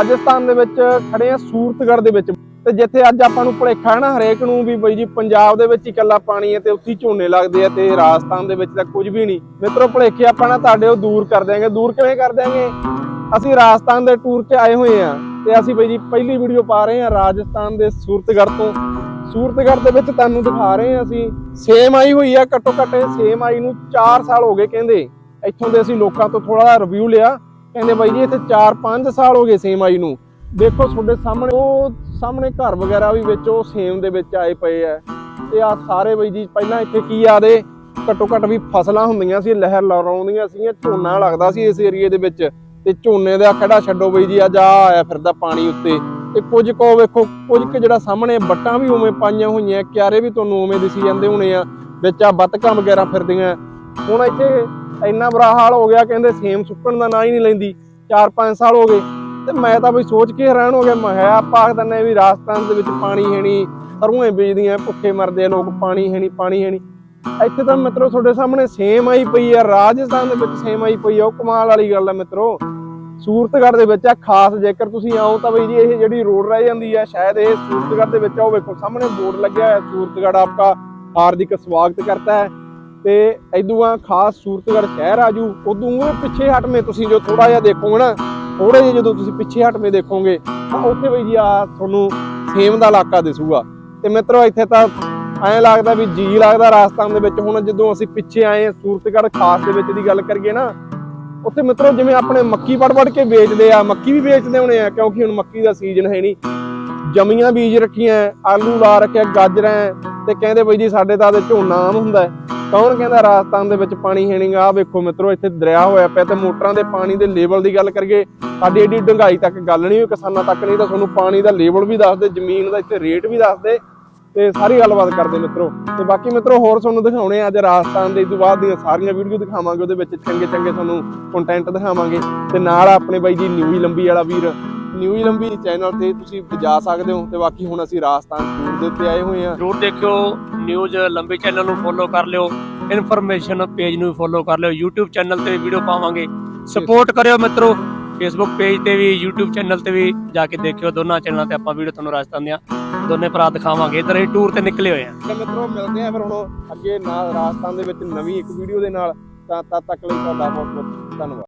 ਰਾਜਸਥਾਨ ਦੇ ਵਿੱਚ ਖੜੇ ਆ ਸੂਰਤਗੜ੍ਹ ਦੇ ਵਿੱਚ। ਤੇ ਜਿੱਥੇ ਅੱਜ ਆਪਾਂ ਨੂੰ ਭੁਲੇਖਾ ਹੈ ਨਾ ਹਰੇਕ ਨੂੰ ਵੀ ਬਈ ਜੀ ਪੰਜਾਬ ਦੇ ਵਿੱਚ ਹੀ ਇਕੱਲਾ ਪਾਣੀ ਹੈ ਤੇ ਉੱਥੇ ਝੋਨੇ ਲੱਗਦੇ ਆ ਤੇ ਰਾਜਸਥਾਨ ਦੇ ਵਿੱਚ ਤਾਂ ਕੁਝ ਵੀ ਨਹੀਂ। ਮਿੱਤਰੋ ਭੁਲੇਖੇ ਆਪਾਂ ਨਾ ਤੁਹਾਡੇ ਉਹ ਦੂਰ ਕਰ ਦਿਆਂਗੇ। ਦੂਰ ਕਿਵੇਂ ਕਰ ਦਿਆਂਗੇ? ਅਸੀਂ ਰਾਜਸਥਾਨ ਦੇ ਟੂਰ ਤੇ ਆਏ ਹੋਏ ਆ ਤੇ ਅਸੀਂ ਬਈ ਜੀ ਪਹਿਲੀ ਵੀਡੀਓ ਪਾ ਰਹੇ ਆ ਰਾਜਸਥਾਨ ਦੇ ਸੂਰਤਗੜ੍ਹ ਤੋਂ। ਸੂਰਤਗੜ੍ਹ ਦੇ ਵਿੱਚ ਤੁਹਾਨੂੰ ਦਿਖਾ ਰਹੇ ਆ ਅਸੀਂ। ਸੇਮ ਆਈ ਹੋਈ ਆ ਘੱਟੋ ਘੱਟ ਸੇਮ ਆਈ ਨੂੰ 4 ਸਾਲ ਹੋ ਗਏ ਕਹਿੰਦੇ। ਇੱਥੋਂ ਦੇ ਅਸੀਂ ਲੋਕਾਂ ਤੋਂ ਥੋੜਾ ਜਿਹਾ ਰਿਵਿਊ ਲਿਆ। ਕਹਿੰਦੇ ਬਾਈ ਜੀ, ਇੱਥੇ 4-5 ਸਾਲ ਹੋ ਗਏ ਸੇਮ ਆਈ ਨੂੰ। ਦੇਖੋ ਤੁਹਾਡੇ ਸਾਹਮਣੇ, ਉਹ ਸਾਹਮਣੇ ਘਰ ਵਗੈਰਾ ਵੀ ਵਿੱਚ ਉਹ ਸੇਮ ਦੇ ਵਿੱਚ ਆਏ ਪਏ ਆ। ਤੇ ਆ ਸਾਰੇ ਬਾਈ ਜੀ, ਪਹਿਲਾਂ ਇੱਥੇ ਕੀ ਆਦੇ? ਘੱਟੋ ਘੱਟ ਵੀ ਫਸਲਾਂ ਹੁੰਦੀਆਂ ਸੀ, ਲਹਿਰ ਲਾਉਂਦੀਆਂ ਸੀਗੀਆਂ, ਝੋਨਾ ਲੱਗਦਾ ਸੀ ਇਸ ਏਰੀਏ ਦੇ ਵਿੱਚ। ਤੇ ਝੋਨੇ ਦਾ ਖੜਾ ਛੱਡੋ ਬਈ ਜੀ, ਅੱਜ ਆ ਆਇਆ ਫਿਰਦਾ ਪਾਣੀ ਉੱਤੇ। ਤੇ ਕੁਝ ਕੋ ਵੇਖੋ, ਕੁਝ ਕੁ ਜਿਹੜਾ ਸਾਹਮਣੇ ਬੱਟਾਂ ਵੀ ਉਵੇਂ ਪਾਈਆਂ ਹੋਈਆਂ, ਕਿਆਰੇ ਵੀ ਤੁਹਾਨੂੰ ਉਵੇਂ ਦਿਸੀ ਜਾਂਦੇ ਹੋਣੇ ਆ। ਵਿੱਚ ਆ ਬੱਤਕਾਂ ਵਗੈਰਾ ਫਿਰਦੀਆਂ। ਹੁਣ ਇੱਥੇ ਇੰਨਾ ਬੁਰਾ ਹਾਲ ਹੋ ਗਿਆ ਕਹਿੰਦੇ ਸੇਮ ਸੁੱਕਣ ਦਾ ਨਾਂ ਹੀ ਨਹੀਂ ਲੈਂਦੀ 4-5 ਸਾਲ ਹੋ ਗਏ। ਤੇ ਮੈਂ ਤਾਂ ਬਈ ਸੋਚ ਕੇ ਹੈਰਾਨ ਹੋ ਗਿਆ, ਮੈਂ ਕਿਹਾ ਆਪਾਂ ਆਖ ਵੀ ਰਾਜਸਥਾਨ ਦੇ ਵਿੱਚ ਪਾਣੀ ਹੈ ਨਹੀਂ, ਸਰੂਆਂ ਬੀਜਦੀਆਂ, ਭੁੱਖੇ ਮਰਦੇ ਲੋਕ, ਪਾਣੀ ਹੈ ਨਹੀਂ, ਪਾਣੀ ਹੈ ਨਹੀਂ। ਇੱਥੇ ਤਾਂ ਮਿੱਤਰੋ ਤੁਹਾਡੇ ਸਾਹਮਣੇ ਸੇਮ ਆਈ ਪਈ ਆ, ਰਾਜਸਥਾਨ ਦੇ ਵਿੱਚ ਸੇਮ ਆਈ ਪਈ ਆ, ਉਹ ਕਮਾਲ ਵਾਲੀ ਗੱਲ ਆ ਮਿੱਤਰੋ। ਸੂਰਤਗੜ੍ਹ ਦੇ ਵਿੱਚ ਆ, ਖਾਸ ਜੇਕਰ ਤੁਸੀਂ ਆਓ ਤਾਂ ਬਈ ਜੀ ਇਹ ਜਿਹੜੀ ਰੋਡ ਰਹਿ ਜਾਂਦੀ ਆ, ਸ਼ਾਇਦ ਇਹ ਸੂਰਤਗੜ੍ਹ ਦੇ ਵਿੱਚ ਆ, ਉਹ ਵੇਖੋ, ਸਾਹਮਣੇ ਬੋਰਡ ਲੱਗਿਆ ਹੋਇਆ, ਸੂਰਤਗੜ੍ਹ ਆਪਕਾ ਹਾਰਦਿਕ ਸਵਾਗਤ ਕਰਤਾ ਹੈ। ਤੇ ਇਦੋਂ ਆ ਖਾਸ ਸੂਰਤਗੜ੍ਹ ਸ਼ਹਿਰ ਆਜੂ ਉਦੋਂ ਪਿੱਛੇ ਹਟਵੇਂ ਤੁਸੀਂ ਜੋ ਥੋੜਾ ਜਿਹਾ ਦੇਖੋਗੇ ਨਾ ਥੋੜੇ ਜਿਹਾ ਜਦੋਂ ਤੁਸੀਂ ਪਿੱਛੇ ਹਟਵੇਂ ਦੇਖੋਗੇ ਤਾਂ ਉੱਥੇ ਬਈ ਜੀ ਆ ਤੁਹਾਨੂੰ ਸੇਮ ਦਾ ਇਲਾਕਾ ਦਿਸੂਗਾ। ਤੇ ਮਿੱਤਰੋ ਇੱਥੇ ਤਾਂ ਐਂ ਲੱਗਦਾ ਵੀ ਜੀ ਲੱਗਦਾ ਰਾਜਸਥਾਨ ਦੇ ਵਿੱਚ ਹੁਣ ਜਦੋਂ ਅਸੀਂ ਪਿੱਛੇ ਆਏ ਹਾਂ, ਸੂਰਤਗੜ੍ਹ ਖਾਸ ਦੇ ਵਿੱਚ ਦੀ ਗੱਲ ਕਰੀਏ ਨਾ ਉੱਥੇ ਮਿੱਤਰੋ ਜਿਵੇਂ ਆਪਣੇ ਮੱਕੀ ਵੜ ਵੜ ਕੇ ਵੇਚਦੇ ਆ ਮੱਕੀ ਵੀ ਵੇਚਦੇ ਹੋਣੇ ਆ ਕਿਉਂਕਿ ਹੁਣ ਮੱਕੀ ਦਾ ਸੀਜ਼ਨ ਹੈ ਨਹੀਂ। ਜਮੀਆਂ ਬੀਜ ਰੱਖੀਆਂ ਆਲੂ ਲਾ ਰੱਖਿਆ ਗਾਜਰਾਂ ਤੇ ਕਹਿੰਦੇ ਬਈ ਜੀ ਸਾਡੇ ਤਾਂ ਤੇ ਝੋਨਾ ਆਮ ਹੁੰਦਾ ਹੈ। ਕੌਣ ਕਹਿੰਦਾ ਰਾਜਸਥਾਨ ਦੇ ਵਿੱਚ ਪਾਣੀ ਹੈ ਨਹੀਂਗਾ ਆ ਵੇਖੋ ਮਿੱਤਰੋ, ਇੱਥੇ ਦਰਿਆ ਹੋਇਆ ਪਿਆ ਤੇ ਮੋਟਰਾਂ ਦੇ ਪਾਣੀ ਦੇ ਲੈਵਲ ਦੀ ਗੱਲ ਕਰੀਏ, ਸਾਡੀ ਏਡੀ ਡੰਗਾਈ ਤੱਕ ਗੱਲ ਨਹੀਂ ਹੋਈ, ਕਿਸਾਨਾਂ ਤੱਕ ਨਹੀਂ, ਤਾਂ ਤੁਹਾਨੂੰ ਪਾਣੀ ਦਾ ਲੈਵਲ ਵੀ ਦੱਸਦੇ, ਜ਼ਮੀਨ ਦਾ ਇੱਥੇ ਰੇਟ ਵੀ ਦੱਸਦੇ ਤੇ ਸਾਰੀ ਗੱਲਬਾਤ ਕਰਦੇ ਮਿੱਤਰੋ। ਤੇ ਬਾਕੀ ਮਿੱਤਰੋ, ਹੋਰ ਤੁਹਾਨੂੰ ਦਿਖਾਉਣੇ ਆ ਅੱਜ ਰਾਜਸਥਾਨ ਦੇ ਤੋਂ ਬਾਅਦ ਦੀਆਂ ਸਾਰੀਆਂ ਵੀਡੀਓ ਦਿਖਾਵਾਂਗੇ, ਉਹਦੇ ਵਿੱਚ ਚੰਗੇ ਚੰਗੇ ਤੁਹਾਨੂੰ ਕੰਟੈਂਟ ਦਿਖਾਵਾਂਗੇ। ਤੇ ਨਾਲ ਆਪਣੇ ਬਾਈ ਜੀ ਨਿਊ ਲੰਬੀ ਵਾਲਾ ਵੀਰ ਨਿਊ ਹੀ ਲੰਬੀ ਚੈਨਲ ਤੇ ਤੁਸੀਂ ਜਾ ਸਕਦੇ ਹੋ ਤੇ ਬਾਕੀ ਹੁਣ ਅਸੀਂ ਰਾਜਸਥਾਨ ਟੂਰ ਦੇ ਉੱਤੇ ਆਏ ਹੋਏ ਆ ਜਰੂਰ ਦੇਖਿਓ ਨਿਊਜ਼ ਲੰਬੇ ਚੈਨਲ ਨੂੰ ਫੋਲੋ ਕਰ ਲਿਓ ਇਨਫੋਰਮੇਸ਼ਨ ਪੇਜ ਨੂੰ ਫੋਲੋ ਕਰ ਲਿਓ YouTube ਚੈਨਲ ਤੇ ਵੀਡੀਓ ਪਾਵਾਂਗੇ। ਸਪੋਰਟ ਕਰਿਓ ਮਿੱਤਰੋ Facebook ਪੇਜ ਤੇ ਵੀ YouTube ਚੈਨਲ ਤੇ ਵੀ ਜਾ ਕੇ ਦੇਖਿਓ ਦੋਨਾਂ ਚੈਨਲਾਂ ਤੇ ਆਪਾਂ ਵੀਡੀਓ ਤੁਹਾਨੂੰ ਰਾਜਸਥਾਨ ਦੀਆਂ ਦੋਨੇ ਭਰਾ ਦਿਖਾਵਾਂਗੇ। ਇਧਰ ਅਸੀਂ ਟੂਰ ਤੇ ਨਿਕਲੇ ਹੋਏ ਆ ਤੇ ਮਿੱਤਰੋ ਮਿਲਦੇ ਆ ਫਿਰ ਹੁਣ ਅੱਗੇ ਨਾਲ ਰਾਜਸਥਾਨ ਦੇ ਵਿੱਚ ਨਵੀਂ ਇੱਕ ਵੀਡੀਓ ਦੇ ਨਾਲ। ਤਾਂ ਤਦ ਤੱਕ ਲਈ ਤੁਹਾਡਾ ਬਹੁਤ ਬਹੁਤ ਧੰਨਵਾਦ।